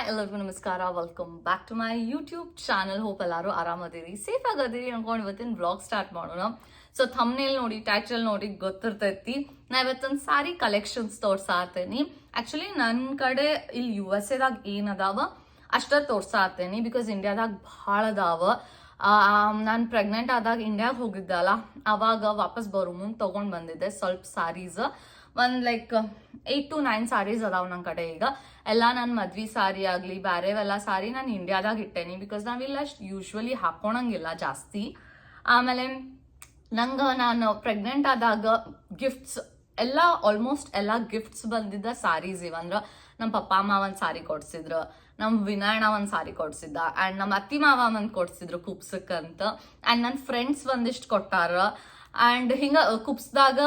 Hi ಎಲ್ಲರಿಗೂ ನಮಸ್ಕಾರ. Welcome back to my YouTube channel hope ಎಲ್ಲರೂ ಆರಾಮದಿರಿ. ಸೇಫ್ ಆಗದಿರಿ ಅನ್ಕೊಂಡು ಇವತ್ತಿನ ವ್ಲಾಗ್ ಸ್ಟಾರ್ಟ್ ಮಾಡೋಣ. ಸೊ ಥಮ್ನೇಲ್ ನೋಡಿ ಟೈಟಲ್ ನೋಡಿ ಗೊತ್ತಿರ್ತೈತಿ. ನಾ ಇವತ್ತೊಂದು ಸಾರಿ ಕಲೆಕ್ಷನ್ಸ್ ತೋರ್ಸಾತೇನಿ ಆ್ಯಕ್ಚುಲಿ ನನ್ನ ಕಡೆ ಇಲ್ಲಿ ಯು ಎಸ್ ಎದಾಗ ಏನದಾವ ಅಷ್ಟ ತೋರ್ಸಾತೇನಿ ಬಿಕಾಸ್ ಇಂಡಿಯಾದಾಗ ಭಾಳ ಅದಾವ. ನಾನು ಪ್ರೆಗ್ನೆಂಟ್ ಆದಾಗ ಇಂಡಿಯಾಗ ಹೋಗಿದ್ದಲ್ಲ ಅವಾಗ ವಾಪಸ್ ಬರೋ ಮುಂದೆ ತೊಗೊಂಡು ಬಂದಿದ್ದೆ ಸ್ವಲ್ಪ ಸಾರೀಸ್ ಒಂದು like eight to nine saris ಅದಾವ ನನ್ನ ಕಡೆ ಈಗ. ಎಲ್ಲ ನನ್ನ ಮದ್ವಿ ಸಾರಿ ಆಗಲಿ ಬೇರೆವೆಲ್ಲ ಸಾರಿ ನಾನು ಇಂಡಿಯಾದಾಗ ಇಟ್ಟೇನಿ ಬಿಕಾಸ್ ನಾವಿಲ್ಲ ಯೂಶ್ವಲಿ ಹಾಕೊಳಂಗಿಲ್ಲ ಜಾಸ್ತಿ. ಆಮೇಲೆ ನಂಗೆ ನಾನು ಪ್ರೆಗ್ನೆಂಟ್ ಆದಾಗ ಗಿಫ್ಟ್ಸ್ ಎಲ್ಲ ಆಲ್ಮೋಸ್ಟ್ ಎಲ್ಲ ಗಿಫ್ಟ್ಸ್ ಬಂದಿದ್ದ ಸಾರೀಸ್ ಇವಂದ್ರೆ ನಮ್ಮ ಪಪ್ಪ, ಅಮ್ಮ ಒಂದು ಸಾರಿ ಕೊಡ್ಸಿದ್ರು ನಮ್ಮ ವಿನಾಯಣ ಒಂದು ಸಾರಿ ಕೊಡ್ಸಿದ್ದ ಆ್ಯಂಡ್ ನಮ್ಮ ಅತ್ತಿ, ಮಾವ ಒಂದು ಕೊಡ್ಸಿದ್ರು ಕುಪ್ಸಕ್ಕಂತ ಆ್ಯಂಡ್ ನನ್ನ ಫ್ರೆಂಡ್ಸ್ ಒಂದಿಷ್ಟು ಕೊಟ್ಟಾರ. ಆ್ಯಂಡ್ ಹಿಂಗೆ ಕುಪ್ಸ್ದಾಗ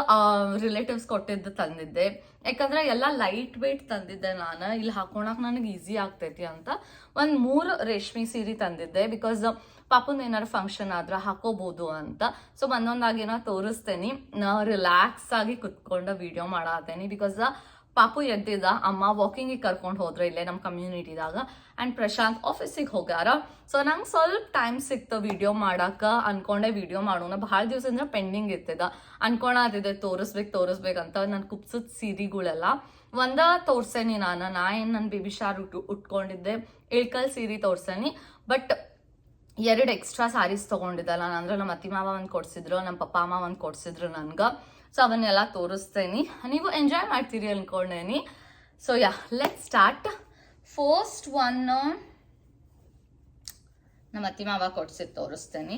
ರಿಲೇಟಿವ್ಸ್ ಕೊಟ್ಟಿದ್ದು ತಂದಿದ್ದೆ. ಯಾಕಂದ್ರೆ ಎಲ್ಲ ಲೈಟ್ ವೆಯ್ಟ್ ತಂದಿದ್ದೆ ನಾನು. ಇಲ್ಲಿ ಹಾಕೊಳಕ್ ನನಗೆ ಈಸಿ ಆಗ್ತೈತಿ ಅಂತ ಒಂದು ಮೂರು ರೇಷ್ಮೆ ಸೀರೆ ತಂದಿದ್ದೆ ಬಿಕಾಸ್ ಪಾಪನ ಏನಾರು ಫಂಕ್ಷನ್ ಆದ್ರೆ ಹಾಕೋಬಹುದು ಅಂತ. ಸೊ ತೋರಿಸ್ತೇನೆ. ನಾ ರಿಲ್ಯಾಕ್ಸ್ ಆಗಿ ಕುತ್ಕೊಂಡು ವಿಡಿಯೋ ಮಾಡತ್ತೇನೆ ಬಿಕಾಸ್ ಪಾಪು ಎದ್ದಿದ್ದ ಅಮ್ಮ ವಾಕಿಂಗಿಗೆ ಕರ್ಕೊಂಡು ಹೋದ್ರೆ ಇಲ್ಲೇ ನಮ್ಮ ಕಮ್ಯುನಿಟಿದಾಗ ಆ್ಯಂಡ್ ಪ್ರಶಾಂತ್ ಆಫೀಸಿಗೆ ಹೋಗ್ಯಾರ. ಸೊ ನಂಗೆ ಸ್ವಲ್ಪ ಟೈಮ್ ಸಿಕ್ತು ವಿಡಿಯೋ ಮಾಡಕ್ಕೆ ಅನ್ಕೊಂಡೆ ವಿಡಿಯೋ ಮಾಡೋಣ. ಭಾಳ ದಿವಸದಿಂದ ಪೆಂಡಿಂಗ್ ಇರ್ತಿದ. ಅದಿದೆ ತೋರಿಸ್ಬೇಕು ತೋರಿಸ್ಬೇಕಂತ ನಾನು ಕುಪ್ಸದ ಸೀರೆಗಳೆಲ್ಲ. ಒಂದ ತೋರ್ಸೇನಿ ನಾನು. ನಾ ಏನು ನನ್ನ ಬೇಬಿ ಶಾರ್ ಉಟ್ ಉಟ್ಕೊಂಡಿದ್ದೆ. ಇಳ್ಕಲ್ ಸೀರೆ ತೋರ್ಸೇನಿ. ಬಟ್ ಎರಡು ಎಕ್ಸ್ಟ್ರಾ ಸಾರೀಸ್ ತೊಗೊಂಡಿದ್ದಲ್ಲ. ನಾನು ಅಂದ್ರೆ ನಮ್ಮ ಅತ್ತಿ ಮಾವ ಒಂದು ಕೊಡ್ಸಿದ್ರು, ನಮ್ಮ ಪಪ್ಪ ಅಮ್ಮ ಒಂದು ಕೊಡ್ಸಿದ್ರು ನನ್ಗೆ. ಸೊ ಅವನ್ನೆಲ್ಲ ತೋರಿಸ್ತೇನೆ. ನೀವು ಎಂಜಾಯ್ ಮಾಡ್ತೀರಿ ಅಂದ್ಕೊಂಡೇನಿ so yeah let start first one ನಮ್ಮ ಅತ್ತಿ ಮಾವ ಕೊಡ್ಸಿ ತೋರಿಸ್ತೇನೆ.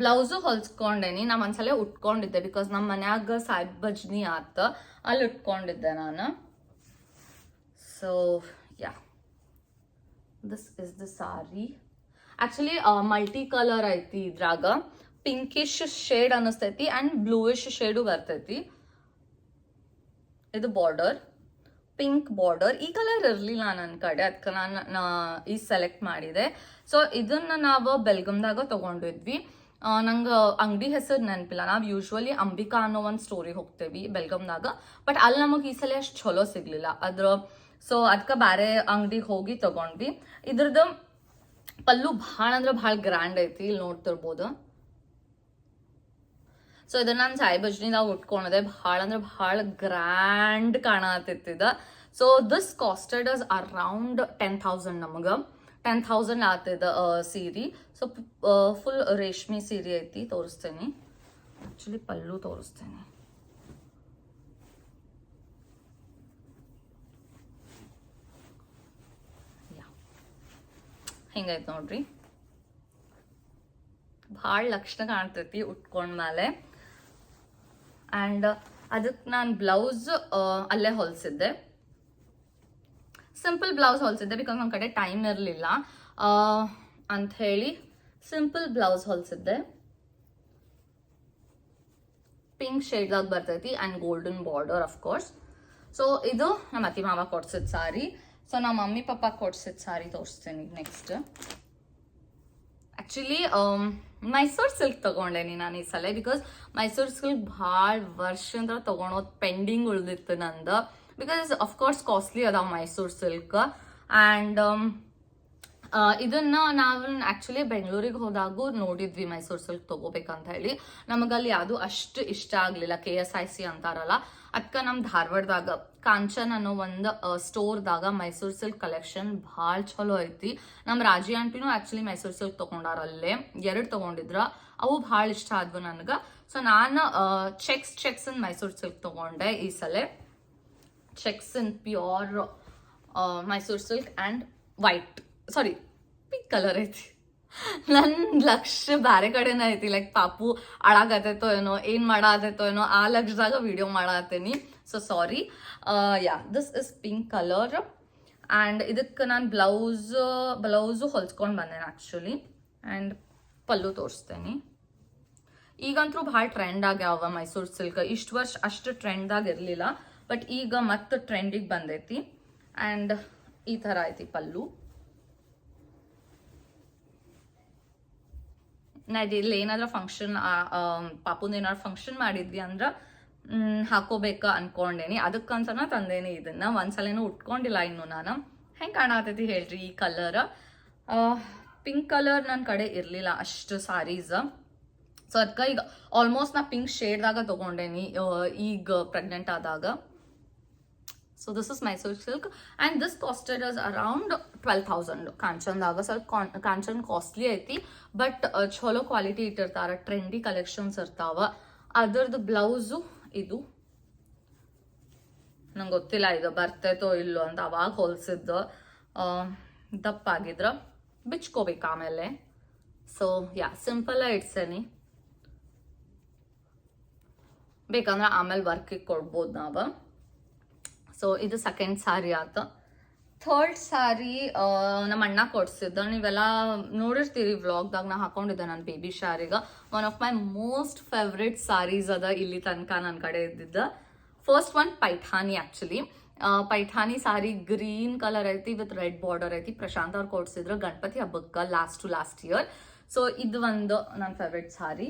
ಬ್ಲೌಸು ಹೊಲ್ಸ್ಕೊಂಡೇನಿ. ನಾ ಒಂದ್ಸಲ ಉಟ್ಕೊಂಡಿದ್ದೆ ಬಿಕಾಸ್ ನಮ್ಮ ಮನ್ಯಾಗ ಸಾಹಿಬ್ ಭಜ್ನಿ ಆತ. ಅಲ್ಲಿ ಉಟ್ಕೊಂಡಿದ್ದೆ ನಾನು. So yeah this is the sari actually multi colour ಐತಿ ಇದ್ರಾಗ. ಪಿಂಕಿಶ್ ಶೇಡ್ ಅನಿಸ್ತೈತಿ ಅಂಡ್ ಬ್ಲೂಯಿಶ್ ಶೇಡು ಬರ್ತೈತಿ. ಇದು ಬಾರ್ಡರ್ ಪಿಂಕ್ ಬಾರ್ಡರ್ ಈ ಕಲರ್ ಇರಲಿಲ್ಲ ನನ್ನ ಕಡೆ ಅದಕ್ಕೆ ನಾನು ಈ ಸೆಲೆಕ್ಟ್ ಮಾಡಿದೆ. ಸೊ ಇದನ್ನು ನಾವು ಬೆಲ್ಗಮ್ದಾಗ ತೊಗೊಂಡಿದ್ವಿ. ನಂಗೆ ಅಂಗಡಿ ಹೆಸರು ನೆನಪಿಲ್ಲ. ನಾವು ಯೂಶ್ವಲಿ ಅಂಬಿಕಾ ಅನ್ನೋ ಒಂದು ಸ್ಟೋರಿ ಹೋಗ್ತೇವಿ ಬೆಲ್ಗಮ್ದಾಗ ಬಟ್ ಅಲ್ಲಿ ನಮಗೆ ಈ ಸಲ ಅಷ್ಟು ಚಲೋ ಸಿಗಲಿಲ್ಲ. ಅದ್ರ ಸೊ ಅದಕ್ಕೆ ಬೇರೆ ಅಂಗಡಿಗೆ ಹೋಗಿ ತೊಗೊಂಡ್ವಿ. ಇದ್ರದ್ದು ಪಲ್ಲು ಭಾಳ ಅಂದ್ರೆ ಭಾಳ ಗ್ರ್ಯಾಂಡ್ ಐತಿ ಇಲ್ಲಿ ನೋಡ್ತಿರ್ಬೋದು. ಸೊ ಇದು ನಾನು ಸಾಯಿ ಭಜನಿದಾಗ ಉಟ್ಕೊಂಡಿದೆ ಭಾಳ ಅಂದ್ರೆ ಭಾಳ grand ಕಾಣತಿತ್ತಿದ so this costed us around ten thousand ನಮಗೆ. ಟೆನ್ ಥೌಸಂಡ್ ಆತಿದ ಸೀರೆ. ಸೊ ಫುಲ್ ರೇಷ್ಮೆ ಸೀರೆ ಐತಿ, ತೋರಿಸ್ತೇನೆ. ಆ್ಯಕ್ಚುಲಿ ಪಲ್ಲು ತೋರಿಸ್ತೇನೆ. ಹಿಂಗೈತೆ ನೋಡ್ರಿ? ಭಾಳ ಲಕ್ಷಣ ಕಾಣ್ತೈತಿ ಉಟ್ಕೊಂಡ್ಮೇಲೆ. ಆ್ಯಂಡ್ ಅದಕ್ಕೆ ನಾನು ಬ್ಲೌಸ್ ಅಲ್ಲೇ ಹೊಲಿಸಿದ್ದೆ. ಸಿಂಪಲ್ ಬ್ಲೌಸ್ ಹೊಲಿಸಿದ್ದೆ ಬಿಕಾಸ್ ನನ್ನ ಕಡೆ ಟೈಮ್ ಇರಲಿಲ್ಲ. ಅಂತ ಹೇಳಿ ಸಿಂಪಲ್ ಬ್ಲೌಸ್ ಹೊಲಿಸಿದ್ದೆ. ಪಿಂಕ್ ಶೇಡ್ದಾಗ ಬರ್ತೈತಿ and golden border of course so ಇದು ನಮ್ಮ ಅತಿ ಮಾವ ಕೊಡ್ಸಿದ ಸಾರಿ ಸೊ ನಮ್ಮ ಮಮ್ಮಿ ಪಪ್ಪ ಕೊಡ್ಸಿದ ಸಾರಿ ತೋರಿಸ್ತೀನಿ ನೆಕ್ಸ್ಟ್ ಆ್ಯಕ್ಚುಲಿ ಮೈಸೂರು ಸಿಲ್ಕ್ ತೊಗೊಂಡೇನಿ ನಾನು ಈ ಸಲ ಬಿಕಾಸ್ ಮೈಸೂರು ಸಿಲ್ಕ್ ಭಾಳ ವರ್ಷದಿಂದ ತಗೊಳೋದು ಪೆಂಡಿಂಗ್ ಉಳ್ದಿತ್ತು ನಂದು. ಬಿಕಾಸ್ ಅಫ್ಕೋರ್ಸ್ ಕಾಸ್ಟ್ಲಿ ಅದಾವ ಮೈಸೂರು ಸಿಲ್ಕ್ ಆ್ಯಂಡ್ ಇದನ್ನ ನಾವು ಆಕ್ಚುಲಿ ಬೆಂಗಳೂರಿಗೆ ಹೋದಾಗೂ ನೋಡಿದ್ವಿ ಮೈಸೂರು ಸಿಲ್ಕ್ ತಗೋಬೇಕಂತ ಹೇಳಿ. ನಮಗಲ್ಲಿ ಯಾವುದು ಅಷ್ಟು ಇಷ್ಟ ಆಗಲಿಲ್ಲ ಕೆ ಎಸ್ ಐ ಸಿ ಅಂತಾರಲ್ಲ. ಅದಕ್ಕೆ ನಮ್ಮ ಧಾರವಾಡದಾಗ, ಕಾಂಚನ್ ಅನ್ನೋ ಒಂದು ಸ್ಟೋರ್ದಾಗ ಮೈಸೂರು ಸಿಲ್ಕ್ ಕಲೆಕ್ಷನ್ ಭಾಳ ಚಲೋ ಐತಿ. ನಮ್ಮ ರಾಜಿ ಆಂಟಿನೂ ಆ್ಯಕ್ಚುಲಿ ಮೈಸೂರು ಸಿಲ್ಕ್ ತಗೊಂಡಾರಲ್ಲೇ ಎರಡು ತೊಗೊಂಡಿದ್ರ. ಅವು ಭಾಳ ಇಷ್ಟ ಆದ್ವು ನನಗೆ. ಸೊ ನಾನು checks checks in Mysuru silk ತಗೊಂಡೆ ಈ ಸಲ. Checks in pure Mysuru silk and white sari pink colour ಐತಿ. ನನ್ನ ಲಕ್ಷ ಬೇರೆ ಕಡೆನೇ ಐತಿ. ಲೈಕ್ ಪಾಪು ಅಳಾಗತ್ತೋ ಏನೋ, ಏನು ಮಾಡತ್ತೋ ಏನೋ, ಆ ಲಕ್ಷದಾಗ ವಿಡಿಯೋ ಮಾಡತ್ತೀನಿ so sorry yeah this is pink colour and ಇದಕ್ಕೆ ನಾನು ಬ್ಲೌಸ್ ಬ್ಲೌಸು ಹೊಲ್ಸ್ಕೊಂಡು ಬಂದೇನೆ ಆ್ಯಕ್ಚುಲಿ ಆ್ಯಂಡ್ ಪಲ್ಲು ತೋರಿಸ್ತೇನೆ. ಈಗಂತೂ ಭಾಳ ಟ್ರೆಂಡ್ ಆಗ್ಯಾವ ಮೈಸೂರು ಸಿಲ್ಕ್ ಇಷ್ಟು ವರ್ಷ ಅಷ್ಟು ಟ್ರೆಂಡ್ದಾಗ ಇರಲಿಲ್ಲ. ಬಟ್ ಈಗ ಮತ್ತೆ ಟ್ರೆಂಡಿಗೆ ಬಂದೈತಿ. ಆ್ಯಂಡ್ ಈ ಥರ ಐತಿ ಪಲ್ಲು. ನಾ ಇಲ್ಲಿ ಏನಾದ್ರೂ ಫಂಕ್ಷನ್ ಪಾಪುಂದ ಏನಾದ್ರು ಫಂಕ್ಷನ್ ಮಾಡಿದ್ವಿ ಅಂದ್ರೆ ಹಾಕೋಬೇಕ ಅನ್ಕೊಂಡೇನಿ. ಅದಕ್ಕಂತನ ತಂದೇನಿ ಇದನ್ನ. ಒಂದ್ಸಲೇನು ಉಟ್ಕೊಂಡಿಲ್ಲ ಇನ್ನು ನಾನು. ಹೆಂಗೆ ಕಾಣತೈತಿ ಹೇಳ್ರಿ ಈ ಕಲರ್ ಪಿಂಕ್ ಕಲರ್ ನನ್ನ ಕಡೆ ಇರಲಿಲ್ಲ ಅಷ್ಟು ಸಾರೀಸ್ ಸೊ ಅದಕ್ಕೆ ಈಗ ಆಲ್ಮೋಸ್ಟ್ ನಾ ಪಿಂಕ್ ಶೇಡ್ದಾಗ ತೊಗೊಂಡೇನಿ ಈಗ ಪ್ರೆಗ್ನೆಂಟ್ ಆದಾಗ. So this is Mysore silk and this costed us around twelve thousand ಕಾಂಚನ್ದಾಗ ಸ್ವಲ್ಪ ಕಾನ್ ಕಾಂಚನ್ ಕಾಸ್ಟ್ಲಿ ಐತಿ ಬಟ್ ಚಲೋ ಕ್ವಾಲಿಟಿ ಇಟ್ಟಿರ್ತಾರ ಟ್ರೆಂಡಿ ಕಲೆಕ್ಷನ್ಸ್ ಇರ್ತಾವ ಅದರದ್ದು ಬ್ಲೌಸು ಇದು ನಂಗೆ ಗೊತ್ತಿಲ್ಲ ಇದು ಬರ್ತೈತೋ ಇಲ್ಲೋ ಅಂತ ಅವಾಗ ಹೊಲ್ಸಿದ್ದು ದಪ್ಪಾಗಿದ್ರ ಬಿಚ್ಕೋಬೇಕು ಆಮೇಲೆ ಸೊ ಯಾ ಸಿಂಪಲ್ ಇಡ್ಸೇನಿ ಬೇಕಂದ್ರೆ ಆಮೇಲೆ ವರ್ಕಿಗೆ ಕೊಡ್ಬೋದು ನಾವು ಸೊ ಇದು ಸೆಕೆಂಡ್ ಸಾರಿ ಆತ. ಥರ್ಡ್ ಸಾರಿ ನಮ್ಮ ಅಣ್ಣ ಕೊಡ್ಸಿದ್ದ. ನೀವೆಲ್ಲ ನೋಡಿರ್ತೀರಿ ವ್ಲಾಗ್ದಾಗ ನಾ ಹಾಕೊಂಡಿದ್ದೆ ನನ್ನ baby ಶಾರಿಗೆ one of my most favourite saris ಅದ ಇಲ್ಲಿ ತನಕ ನನ್ನ ಕಡೆ ಇದ್ದಿದ್ದ. First one Paithani actually Paithani sari green colour ಐತಿ ವಿತ್ ರೆಡ್ ಬಾರ್ಡರ್ ಐತಿ. ಪ್ರಶಾಂತ್ ಅವ್ರು ಕೊಡ್ಸಿದ್ರು ಗಣಪತಿ ಹಬ್ಬಕ್ಕೆ last to last year so ಇದು ಒಂದು ನನ್ನ ಫೇವ್ರೆಟ್ ಸಾರಿ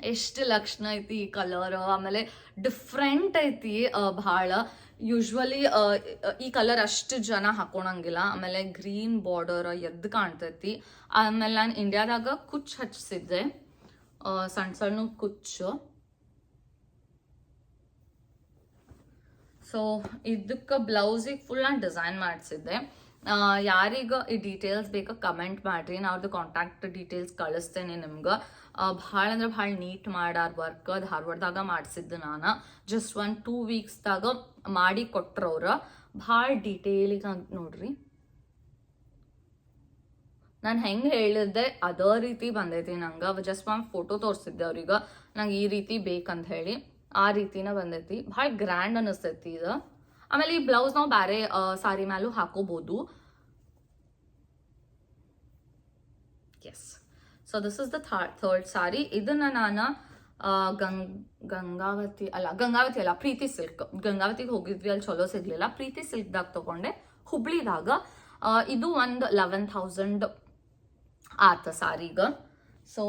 ಎಷ್ಟು ಲಕ್ಷಣ ಐತಿ ಈ ಕಲರ್ ಆಮೇಲೆ ಡಿಫ್ರೆಂಟ್ ಐತಿ ಭಾಳ. ಯೂಶ್ವಲಿ ಈ ಕಲರ್ ಅಷ್ಟು ಜನ ಹಾಕೊಳಂಗಿಲ್ಲ. ಆಮೇಲೆ ಗ್ರೀನ್ ಬಾರ್ಡರ್ ಎದ್ದು ಕಾಣ್ತೈತಿ. ಆಮೇಲೆ ನಾನು ಇಂಡಿಯಾದಾಗ ಕುಚ್ ಹಚ್ಚಿಸಿದ್ದೆ. ಸಣ್ಣ ಸಣ್ಣ ಕುಚ್ಚು. ಸೊ ಇದಕ್ಕೆ ಬ್ಲೌಸಿಗೆ ಫುಲ್ ನಾನು ಡಿಸೈನ್ ಮಾಡಿಸಿದ್ದೆ. ಯಾರಿಗ ಈ ಡೀಟೇಲ್ಸ್ ಬೇಕು ಕಮೆಂಟ್ ಮಾಡ್ರಿ. ನಾ ಅವ್ರದ್ದು ಕಾಂಟ್ಯಾಕ್ಟ್ ಡೀಟೇಲ್ಸ್ ಕಳಿಸ್ತೇನೆ ನಿಮ್ಗೆ. ಭಾಳ ಅಂದ್ರೆ ಭಾಳ ನೀಟ್ ಮಾಡಾರ ವರ್ಕ್ ಧಾರವಾಡದಾಗ ಮಾಡಿಸಿದ್ದು ನಾನು. ಜಸ್ಟ್ ಒನ್ ಟೂ ವೀಕ್ಸ್ದಾಗ ಮಾಡಿ ಕೊಟ್ರವ್ರ ಭಾಳ ಡೀಟೇಲಿಗೆ ನೋಡ್ರಿ. ನಾನು ಹೆಂಗೆ ಹೇಳಿದ್ದೆ, ಅದೇ ರೀತಿ ಬಂದೈತಿ ನಂಗೆ. ಜಸ್ಟ್ ಒಂದು ಫೋಟೋ ತೋರಿಸಿದ್ದೆ ಅವ್ರಿಗೆ. ನಂಗೆ ಈ ರೀತಿ ಬೇಕಂತ ಹೇಳಿ. ಆ ರೀತಿನ ಬಂದೈತಿ. ಭಾಳ ಗ್ರ್ಯಾಂಡ್ ಅನ್ನಿಸ್ತೈತಿ ಇದು. ಆಮೇಲೆ ಈ ಬ್ಲೌಸ್ ನಾವು ಬೇರೆ ಸಾರಿ ಮ್ಯಾಲೂ ಹಾಕೋಬಹುದು yes so this is the third sari ಇದನ್ನ ನಾನು ಗಂಗ್, ಗಂಗಾವತಿ, ಅಲ್ಲ ಗಂಗಾವತಿ ಅಲ್ಲ, ಪ್ರೀತಿ ಸಿಲ್ಕ್. ಗಂಗಾವತಿಗೆ ಹೋಗಿದ್ವಿ ಅಲ್ಲಿ ಚಲೋ ಸಿಗ್ಲಿಲ್ಲ. ಪ್ರೀತಿ ಸಿಲ್ಕ್ದಾಗ ತಗೊಂಡೆ. ಹುಬ್ಳಿದಾಗ ಇದು ಒಂದು ಲೆವೆನ್ ಥೌಸಂಡ್ ಆತ ಸಾರಿಗ. ಸೊ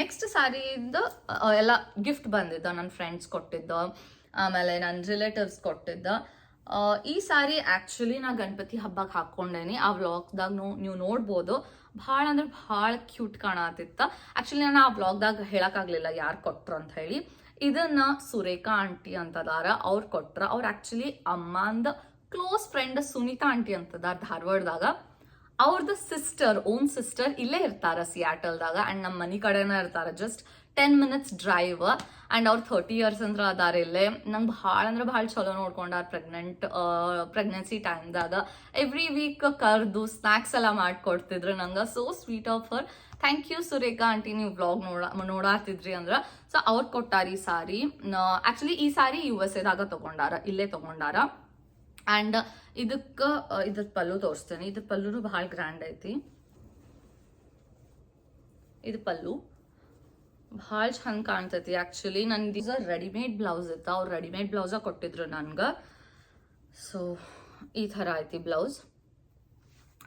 ನೆಕ್ಸ್ಟ್ ಸಾರಿಯಿಂದ ಎಲ್ಲ ಗಿಫ್ಟ್ ಬಂದಿದ್ದ ನನ್ನ ಫ್ರೆಂಡ್ಸ್ ಕೊಟ್ಟಿದ್ದ. ಆಮೇಲೆ ನನ್ನ ರಿಲೇಟಿವ್ಸ್ ಕೊಟ್ಟಿದ್ದ. ಈ ಸಾರಿ ಆ್ಯಕ್ಚುಲಿ ನಾ ಗಣಪತಿ ಹಬ್ಬಕ್ಕೆ ಹಾಕ್ಕೊಂಡೇನಿ ಆ ವ್ಲಾಗ್ದಾಗ ನೀವು ನೋಡ್ಬೋದು. ಭಾಳ ಅಂದ್ರೆ ಭಾಳ ಕ್ಯೂಟ್ ಕಾಣತಿತ್ತ. ಆ್ಯಕ್ಚುಲಿ ನಾನು ಆ ವ್ಲಾಗ್ದಾಗ ಹೇಳೋಕ್ಕಾಗಲಿಲ್ಲ ಯಾರು ಕೊಟ್ರು ಅಂತ ಹೇಳಿ. ಇದನ್ನ ಸುರೇಖಾ ಆಂಟಿ ಅಂತದಾರ, ಅವ್ರು ಕೊಟ್ರ. ಅವ್ರು ಆ್ಯಕ್ಚುಲಿ ಅಮ್ಮಂದ ಕ್ಲೋಸ್ ಫ್ರೆಂಡ್ ಸುನೀತಾ ಆಂಟಿ ಅಂತದಾರ ಧಾರವಾಡದಾಗ. ಅವ್ರದ್ದು ಸಿಸ್ಟರ್ ಓನ್ ಸಿಸ್ಟರ್ ಇಲ್ಲೇ ಇರ್ತಾರ ಸಿಯಾಟಲ್ದಾಗ ಅಂಡ್ ನಮ್ಮ ಮನೆ ಕಡೆನ ಇರ್ತಾರ. Just ten minutes drive and ಅವ್ರು ಥರ್ಟಿ ಇಯರ್ಸ್ ಅಂದ್ರೆ ಅದಾರ ಇಲ್ಲೇ. ನಂಗೆ ಭಾಳ ಅಂದ್ರೆ ಭಾಳ ಚಲೋ ನೋಡ್ಕೊಂಡಾರ ಪ್ರೆಗ್ನೆಂಟ್ ಪ್ರೆಗ್ನೆನ್ಸಿ ಟೈಮ್ದಾಗ ಎವ್ರಿ ವೀಕ್ ಕರೆದು ಸ್ನ್ಯಾಕ್ಸ್ ಎಲ್ಲ ಮಾಡಿಕೊಡ್ತಿದ್ರು ನಂಗೆ. So sweet of her thank you Surekha aunty ನೀವು ಬ್ಲಾಗ್ ನೋಡ, ನೋಡಾತಿದ್ರಿ ಅಂದ್ರೆ. ಸೊ ಅವ್ರು ಕೊಟ್ಟಾರ ಈ ಸಾರಿ. ಆ್ಯಕ್ಚುಲಿ ಈ ಸಾರಿ ಯು ಎಸ್ ಎದಾಗ ತೊಗೊಂಡಾರ, ಇಲ್ಲೇ ತೊಗೊಂಡಾರ. ಆ್ಯಂಡ್ ಇದಕ್ಕೆ ಇದ್ರ ಪಲ್ಲು ತೋರಿಸ್ತೇನೆ. ಇದ್ರ ಪಲ್ಲುನು ಭಾಳ ಗ್ರ್ಯಾಂಡ್ ಐತಿ. ಇದು ಪಲ್ಲು. ಭಾಳ ಚಂದ ಕಾಣ್ತೈತಿ. ಆ್ಯಕ್ಚುಲಿ ನಂದು ಈಗ ರೆಡಿಮೇಡ್ ಬ್ಲೌಸ್ ಇತ್ತು. ಅವ್ರು ರೆಡಿಮೇಡ್ ಬ್ಲೌಸ ಕೊಟ್ಟಿದ್ರು ನನ್ಗೆ. ಸೊ ಈ ಥರ ಐತಿ ಬ್ಲೌಸ್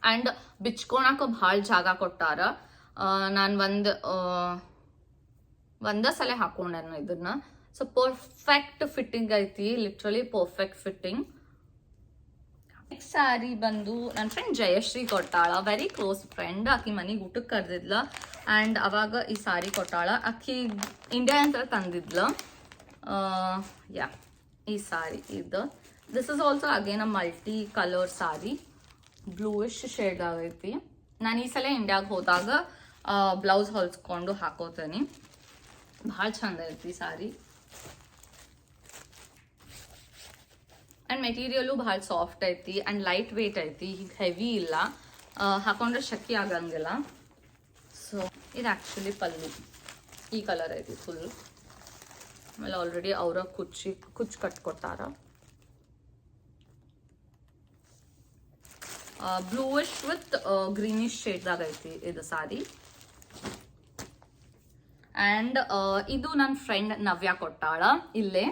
ಆ್ಯಂಡ್ ಬಿಚ್ಕೊಳಕ್ಕೆ ಭಾಳ ಜಾಗ ಕೊಟ್ಟಾರ. ನಾನು ಒಂದು ಒಂದೇ ಸಲ ಹಾಕೊಂಡೆ ಇದನ್ನ. ಸೊ ಪರ್ಫೆಕ್ಟ್ ಫಿಟ್ಟಿಂಗ್ ಐತಿ. Literally perfect fitting next sari ಬಂದು ನನ್ನ ಫ್ರೆಂಡ್ ಜಯಶ್ರೀ ಕೊಟ್ಟಾಳ ವೆರಿ ಕ್ಲೋಸ್ ಫ್ರೆಂಡ್ ಆಕಿ ಮನೆಗೆ ಊಟಕ್ಕೆ ಕರೆದಿದ್ಲ ಆ್ಯಂಡ್ ಅವಾಗ ಈ ಸಾರಿ ಕೊಟ್ಟಾಳ. ಆಕಿ ಇಂಡಿಯಾ ಅಂತ ತಂದಿದ್ಲ. ಯಾ ಈ ಸಾರಿ ಇದು this is also again a multi colour sari bluish shade ಆಗೈತಿ. ನಾನು ಈ ಸಲ ಇಂಡಿಯಾಗೆ ಹೋದಾಗ ಬ್ಲೌಸ್ ಹೊಲ್ಸ್ಕೊಂಡು ಹಾಕೋತೀನಿ. ಭಾಳ ಚಂದ ಐತಿ ಸಾರಿ ಆ್ಯಂಡ್ ಮೆಟೀರಿಯಲು ಭಾಳ ಸಾಫ್ಟ್ ಐತಿ ಆ್ಯಂಡ್ ಲೈಟ್ ವೆಯ್ಟ್ ಐತಿ ಈಗ ಹೆವಿ ಇಲ್ಲ. ಹಾಕೊಂಡ್ರೆ ಶಕ್ತಿ ಆಗಂಗಿಲ್ಲ. ಸೊ ಇದು ಆ್ಯಕ್ಚುಲಿ ಪಲ್ಲು. ಈ ಕಲರ್ ಐತಿ ಫುಲ್ ಆಮೇಲೆ ಆಲ್ರೆಡಿ ಅವರ ಕುಚ್ಚಿ, ಕುಚ್ಚು ಕಟ್ಕೊಟ್ಟಾರ ಬ್ಲೂಯಿಶ್ ವಿತ್ ಗ್ರೀನಿಶ್ ಶೇಡ್ದಾಗ ಐತಿ ಇದು ಸಾರಿ. ಆ್ಯಂಡ್ ಇದು ನನ್ನ ಫ್ರೆಂಡ್ ನವ್ಯ ಕೊಟ್ಟಾಳ, ಇಲ್ಲೇ.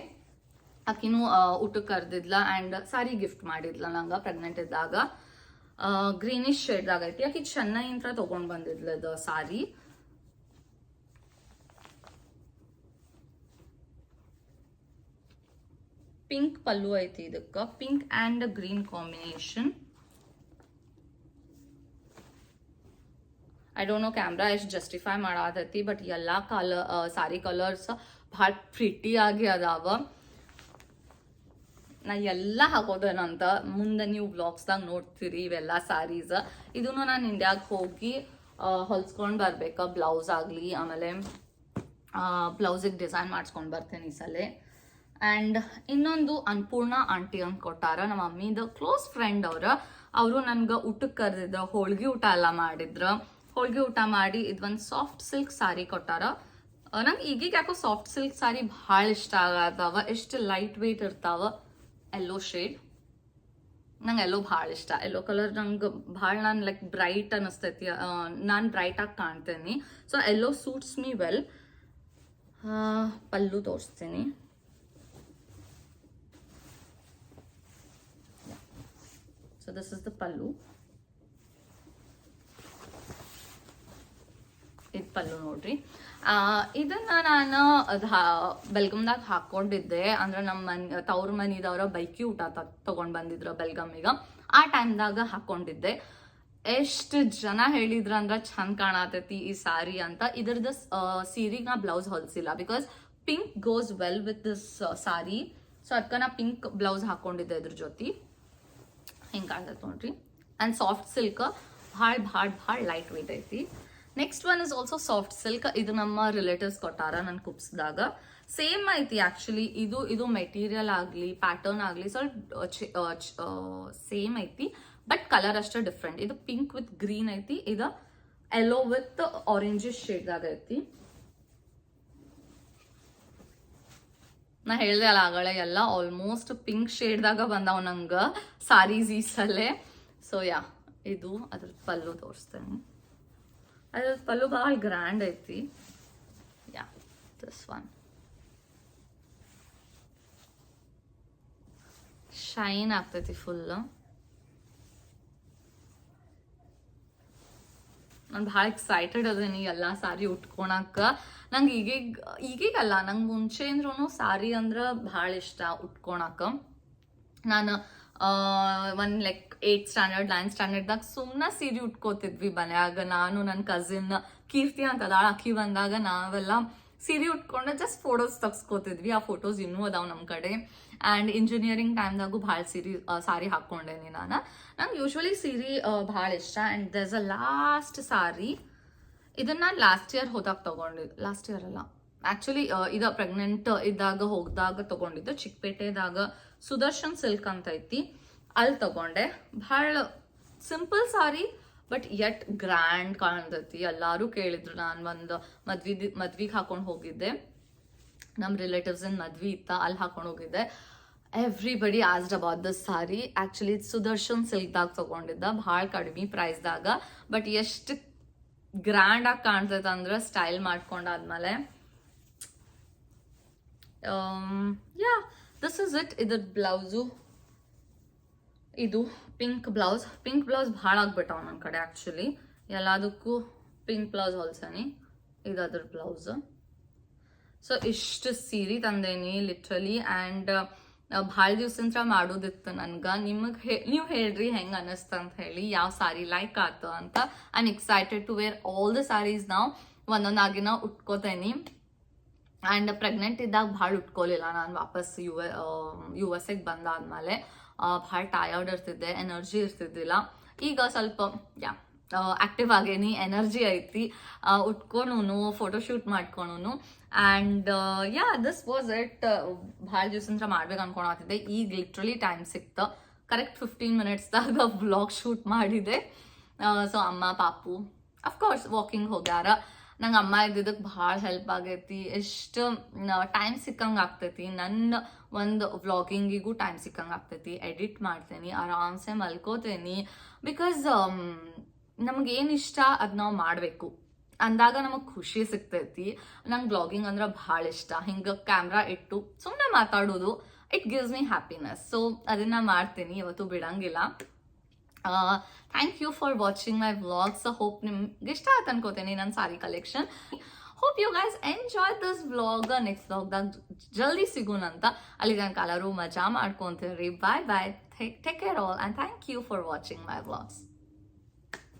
ಆಕಿನೂ ಊಟಕ್ಕೆ ಕರೆದಿದ್ಲ ಆ್ಯಂಡ್ ಸಾರಿ ಗಿಫ್ಟ್ ಮಾಡಿದ್ಲ ನಂಗೆ ಪ್ರೆಗ್ನೆಂಟ್ ಇದ್ದಾಗ ಗ್ರೀನಿಶ್ ಶೇಡ್ದಾಗ ಐತಿ ಆಕಿ ಚೆನ್ನೈಂತ್ರ ತೊಗೊಂಡು ಬಂದಿದ್ಲದ ಸಾರಿ ಪಿಂಕ್ ಪಲ್ಲು ಐತಿ ಇದಕ್ಕೆ pink and green combination I don't know camera ಎಷ್ಟು ಜಸ್ಟಿಫೈ ಮಾಡಾತೈತಿ ಬಟ್ ಎಲ್ಲ ಕಲರ್ ಸಾರಿ ಕಲರ್ಸ್ ಭಾಳ ಪ್ರಿಟಿ ಆಗಿ ಅದಾವ ನಾ ಎಲ್ಲ ಹಾಕೋದೇನಂತ ಮುಂದೆ ನೀವು ಬ್ಲಾಗ್ಸ್ದಾಗ ನೋಡ್ತೀರಿ ಇವೆಲ್ಲ ಸ್ಯಾರೀಸ್ ಇದನ್ನು ನಾನು ಇಂಡಿಯಾಗೆ ಹೋಗಿ ಹೊಲ್ಸ್ಕೊಂಡು ಬರ್ಬೇಕು ಬ್ಲೌಸ್ ಆಗಲಿ, ಆಮೇಲೆ ಬ್ಲೌಸಿಗೆ ಡಿಸೈನ್ ಮಾಡಿಸ್ಕೊಂಡು ಬರ್ತೇನೆ ಈ ಸಲ. ಆ್ಯಂಡ್ ಇನ್ನೊಂದು ಅನ್ನಪೂರ್ಣ ಆಂಟಿ ಅಂತ ಕೊಟ್ಟಾರ ನಮ್ಮ ಮಮ್ಮಿದು ಕ್ಲೋಸ್ ಫ್ರೆಂಡ್ ಅವ್ರ. ಅವರು ನನ್ಗೆ ಊಟಕ್ಕೆ ಕರೆದಿದ್ರು, ಹೋಳ್ಗೆ ಊಟ ಎಲ್ಲ ಮಾಡಿದ್ರು. ಹೋಳ್ಗೆ ಊಟ ಮಾಡಿ ಇದೊಂದು ಸಾಫ್ಟ್ ಸಿಲ್ಕ್ ಸಾರಿ ಕೊಟ್ಟಾರ. ನಂಗೆ ಈಗೀಗ ಯಾಕೋ ಸಾಫ್ಟ್ ಸಿಲ್ಕ್ ಸಾರಿ ಭಾಳ ಇಷ್ಟ ಆಗತ್ತವ ಎಷ್ಟು ಲೈಟ್ ವೆಯ್ಟ್ ಇರ್ತಾವ. ಎಲ್ಲೋ ಶೇಡ್ ನಂಗೆ ಎಲ್ಲೋ ಭಾಳ ಇಷ್ಟ. ಎಲ್ಲೋ ಕಲರ್ ನಂಗೆ ಭಾಳ ನಾನು ಲೈಕ್ ಬ್ರೈಟ್ ಅನ್ನಿಸ್ತೈತಿ ನಾನು ಬ್ರೈಟಾಗಿ ಕಾಣ್ತೇನೆ. So yellow suits me well pallu ತೋರಿಸ್ತೀನಿ. So this is the pallu. ಇದು ಪಲ್ಲು ನೋಡ್ರಿ. ಇದನ್ನ ನಾನು ಬೆಲ್ಗಮ್ದಾಗ ಹಾಕೊಂಡಿದ್ದೆ. ಅಂದ್ರೆ ನಮ್ಮ ಮನೆ, ತವ್ರ ಮನಿದವ್ರ ಬೈಕಿ ಊಟ ತಗೊಂಡ್ ಬಂದಿದ್ರು ಬೆಲ್ಗಮ್ಮಿಗ. ಆ ಟೈಮ್ದಾಗ ಹಾಕೊಂಡಿದ್ದೆ. ಎಷ್ಟು ಜನ ಹೇಳಿದ್ರ ಅಂದ್ರ ಚಂದ ಕಾಣತೈತಿ ಈ ಸಾರಿ ಅಂತ. ಇದ್ರದ ಸೀರೆಗೆ ನಾ blouse ಹೊಲ್ಸಿಲ್ಲ. Because pink goes well with this sari. So ಅದಕ್ಕೆ ನಾ ಪಿಂಕ್ ಬ್ಲೌಸ್ ಹಾಕೊಂಡಿದ್ದೆ ಇದ್ರ ಜೊತೆ. ಹಿಂಗೆ ಕಾಣ್ತೈತೆ ನೋಡ್ರಿ. ಆ್ಯಂಡ್ ಸಾಫ್ಟ್ ಸಿಲ್ಕ್, ಭಾಳ ಭಾಳ ಭಾಳ ಲೈಟ್ ವೆಯ್ಟ್ ಐತಿ. Next one is also soft silk ಇದು ನಮ್ಮ ರಿಲೇಟಿವ್ಸ್ ಕೊಟ್ಟಾರ ನನ್ನ ಕುಪ್ಸಿದಾಗ. ಸೇಮ್ ಐತಿ ಆ್ಯಕ್ಚುಲಿ ಇದು ಇದು ಮೆಟೀರಿಯಲ್ ಆಗಲಿ ಪ್ಯಾಟರ್ನ್ ಆಗಲಿ ಸ್ವಲ್ಪ ಸೇಮ್ ಐತಿ. ಬಟ್ ಕಲರ್ ಅಷ್ಟೇ ಡಿಫ್ರೆಂಟ್ ಇದು ಪಿಂಕ್ ವಿತ್ ಗ್ರೀನ್ ಐತಿ. ಇದು ಎಲ್ಲೋ ವಿತ್ ಆರೆಂಜಿಶ್ ಶೇಡ್ದಾಗ ಐತಿ. ನಾ ಹೇಳ್ದೆ ಅಲ್ಲ ಆಗಳ, ಎಲ್ಲ ಆಲ್ಮೋಸ್ಟ್ ಪಿಂಕ್ ಶೇಡ್ದಾಗ ಬಂದಾವ ನಂಗೆ. ಸಾರೀಸ್ ಈ ಸೊ ಯಾ ಇದು ಅದ್ರ ಪಲ್ಲು ತೋರಿಸ್ತೇನೆ. ಅದ್ರ ಪಲ್ಲು ಭಾಳ ಗ್ರ್ಯಾಂಡ್ ಐತಿ. ಯಾ ದಿಸ್ ಒನ್ ಶೈನ್ ಆಗ್ತೈತಿ ಫುಲ್ ನಾನು ಭಾಳ ಎಕ್ಸೈಟೆಡ್ ಅದೇನಿ ಎಲ್ಲ ಸಾರಿ ಉಟ್ಕೊಳಕ ನಂಗೆ ಈಗೀಗ, ಈಗೀಗಲ್ಲ, ನಂಗೆ ಮುಂಚೆ ಅಂದ್ರೂ ಸಾರಿ ಅಂದ್ರೆ ಭಾಳ ಇಷ್ಟ ಉಟ್ಕೊಳಕ ನಾನು ಒಂದು ಲೈಕ್ ಏಯ್ಟ್ ಸ್ಟ್ಯಾಂಡರ್ಡ್ ನೈನ್ ಸ್ಟ್ಯಾಂಡರ್ಡ್ದಾಗ ಸುಮ್ಮನೆ ಸೀರೆ ಉಟ್ಕೋತಿದ್ವಿ ಮನ್ಯಾಗ ನಾನು ನನ್ನ ಕಸಿನ್ ಕೀರ್ತಿ ಅಂತ ಅದಾಳ ಅಕ್ಕಿ ಬಂದಾಗ ನಾವೆಲ್ಲ ಸೀರೆ ಉಟ್ಕೊಂಡು ಜಸ್ಟ್ ಫೋಟೋಸ್ ತಗ್ಸ್ಕೋತಿದ್ವಿ. ಆ ಫೋಟೋಸ್ ಇನ್ನೂ ಅದಾವ ನಮ್ಮ ಕಡೆ. ಆ್ಯಂಡ್ ಇಂಜಿನಿಯರಿಂಗ್ ಟೈಮ್ದಾಗೂ ಭಾಳ ಸೀರೆ ಸಾರಿ ಹಾಕ್ಕೊಂಡೇನಿ ನಾನು. ನಂಗೆ ಯೂಶ್ವಲಿ ಸೀರೆ ಭಾಳ ಇಷ್ಟ. ಆ್ಯಂಡ್ ದಸ್ ಅ ಲಾಸ್ಟ್ ಸಾರಿ, ಇದನ್ನ ನಾನು ಲಾಸ್ಟ್ ಇಯರ್ ಹೋದಾಗ ತೊಗೊಂಡಿದ್ದು ಲಾಸ್ಟ್ ಇಯರ್ ಅಲ್ಲ. ಆ್ಯಕ್ಚುಲಿ ಇದು ಪ್ರೆಗ್ನೆಂಟ್ ಇದ್ದಾಗ ಹೋಗಿದಾಗ ತೊಗೊಂಡಿದ್ದು ಚಿಕ್ಕಪೇಟೆದಾಗ ಸುದರ್ಶನ್ ಸಿಲ್ಕ್ ಅಂತ ಐತಿ. ಅಲ್ಲಿ ತಗೊಂಡೆ. ಭಾಳ simple sari, but it grand ಕಾಣ್ತೈತಿ. ಎಲ್ಲರೂ ಕೇಳಿದ್ರು. ನಾನು ಒಂದು ಮದ್ವಿ ಮದ್ವಿಗೆ ಹಾಕೊಂಡು ಹೋಗಿದ್ದೆ. ನಮ್ಮ ರಿಲೇಟಿವ್ಸ್ ಇನ್ ಮದ್ವಿ ಇತ್ತ, ಅಲ್ಲಿ ಹಾಕೊಂಡು ಹೋಗಿದ್ದೆ. Everybody asked about the sari actually Sudarshan ಸಿಲ್ಕ್ದಾಗ ತಗೊಂಡಿದ್ದ. ಭಾಳ ಕಡಿಮೆ ಪ್ರೈಸ್ದಾಗ ಬಟ್ ಎಷ್ಟು ಗ್ರ್ಯಾಂಡ್ ಆಗಿ ಕಾಣ್ತೈತೆ ಅಂದ್ರೆ ಸ್ಟೈಲ್ ಮಾಡ್ಕೊಂಡಾದ್ಮೇಲೆ ಯಾ ದಿಸ್ ಇಸ್ ಇಟ್ ಇದ್ರ ಬ್ಲೌಸು. ಇದು ಪಿಂಕ್ ಬ್ಲೌಸ್ ಪಿಂಕ್ ಬ್ಲೌಸ್ ಭಾಳ ಆಗ್ಬಿಟ್ಟವ ನನ್ನ ಕಡೆ ಆ್ಯಕ್ಚುಲಿ ಎಲ್ಲದಕ್ಕೂ ಪಿಂಕ್ ಬ್ಲೌಸ್ ಹೊಲ್ಸನಿ. ಇದು ಅದ್ರ ಬ್ಲೌಸ್. ಸೊ ಇಷ್ಟು ಸೀರೆ ತಂದೇನಿ ಲಿಟ್ರಲಿ ಆ್ಯಂಡ್ ಭಾಳ ದಿವ್ಸಂತ್ರ ಮಾಡೋದಿತ್ತು ನನ್ಗೆ. ನಿಮಗೆ ಹೇ, ನೀವು ಹೇಳ್ರಿ ಹೆಂಗೆ ಅನ್ನಿಸ್ತು ಅಂತ ಹೇಳಿ. ಯಾವ ಸಾರಿ ಲೈಕ್ ಆಯ್ತು ಅಂತ. I excited to wear all the saris ನಾವು ಒಂದೊಂದಾಗಿನ ಉಟ್ಕೋತೇನಿ. ಆ್ಯಂಡ್ ಪ್ರೆಗ್ನೆಂಟ್ ಇದ್ದಾಗ ಭಾಳ ಉಟ್ಕೊಲಿಲ್ಲ. ನಾನು ವಾಪಸ್ ಯು ಯು ಎಸ್ ಎಗೆ ಬಂದಾದ್ಮೇಲೆ ಭಾಳ ಟಯರ್ಡ್ ಇರ್ತಿದ್ದೆ ಎನರ್ಜಿ ಇರ್ತಿದ್ದಿಲ್ಲ. ಈಗ ಸ್ವಲ್ಪ, ಯಾ ಆಕ್ಟಿವ್ ಆಗೇನಿ ಎನರ್ಜಿ ಐತಿ. ಉಟ್ಕೊಳೂನು photoshoot ಮಾಡ್ಕೊಳೂನು and yeah this was it ಭಾಳ ದಿವ್ಸಂತ್ರ ಮಾಡ್ಬೇಕು ಅನ್ಕೊಳತ್ತಿದ್ದೆ ಈಗ ಲಿಟ್ರಲಿ ಟೈಮ್ ಸಿಕ್ತು. ಕರೆಕ್ಟ್ ಫಿಫ್ಟೀನ್ ಮಿನಿಟ್ಸ್ದಾಗ ವ್ಲಾಗ್ ಶೂಟ್ ಮಾಡಿದೆ. ಸೊ ಅಮ್ಮ, ಪಾಪು ಅಫ್ಕೋರ್ಸ್ ವಾಕಿಂಗ್ ಹೋಗ್ಯಾರ. ನಂಗೆ ಅಮ್ಮ ಇದ್ದಿದ್ದಕ್ಕೆ ಭಾಳ ಹೆಲ್ಪ್ ಆಗೈತಿ. ಎಷ್ಟು ಟೈಮ್ ಸಿಕ್ಕಂಗೆ ಆಗ್ತೈತಿ. ನನ್ನ ಒಂದು ವ್ಲಾಗಿಂಗಿಗೂ ಟೈಮ್ ಸಿಕ್ಕಂಗೆ ಆಗ್ತೈತಿ. ಎಡಿಟ್ ಮಾಡ್ತೇನೆ, ಆರಾಮ್ಸೆ ಮಲ್ಕೋತೇನೆ. ಬಿಕಾಸ್ ನಮ್ಗೆ ಏನು ಇಷ್ಟ ಅದು ನಾವು ಮಾಡಬೇಕು. ಅಂದಾಗ ನಮಗೆ ಖುಷಿ ಸಿಗ್ತೈತಿ. ನಂಗೆ ಬ್ಲಾಗಿಂಗ್ ಅಂದ್ರೆ ಭಾಳ ಇಷ್ಟ. ಹಿಂಗೆ ಕ್ಯಾಮ್ರಾ ಇಟ್ಟು ಸುಮ್ಮನೆ ಮಾತಾಡೋದು it gives me happiness so ಅದನ್ನ ಮಾಡ್ತೀನಿ. ಇವತ್ತು ಬಿಡಂಗಿಲ್ಲ. Thank you for watching my vlogs hope ನಿಮ್ಗೆ ಇಷ್ಟ ಆಯ್ತು ಅನ್ಕೋತೀನಿ ನನ್ನ sari collection hope you guys enjoy this vlog next ವ್ಲಾಗ್ದಾಗ ಜಲ್ದಿ ಸಿಗೋಣಂತ ಅಲ್ಲಿ ತನಕ ಎಲ್ಲರೂ ಮಜಾ ಮಾಡ್ಕೊತೀರಿ bye bye take care all and thank you for watching my vlogs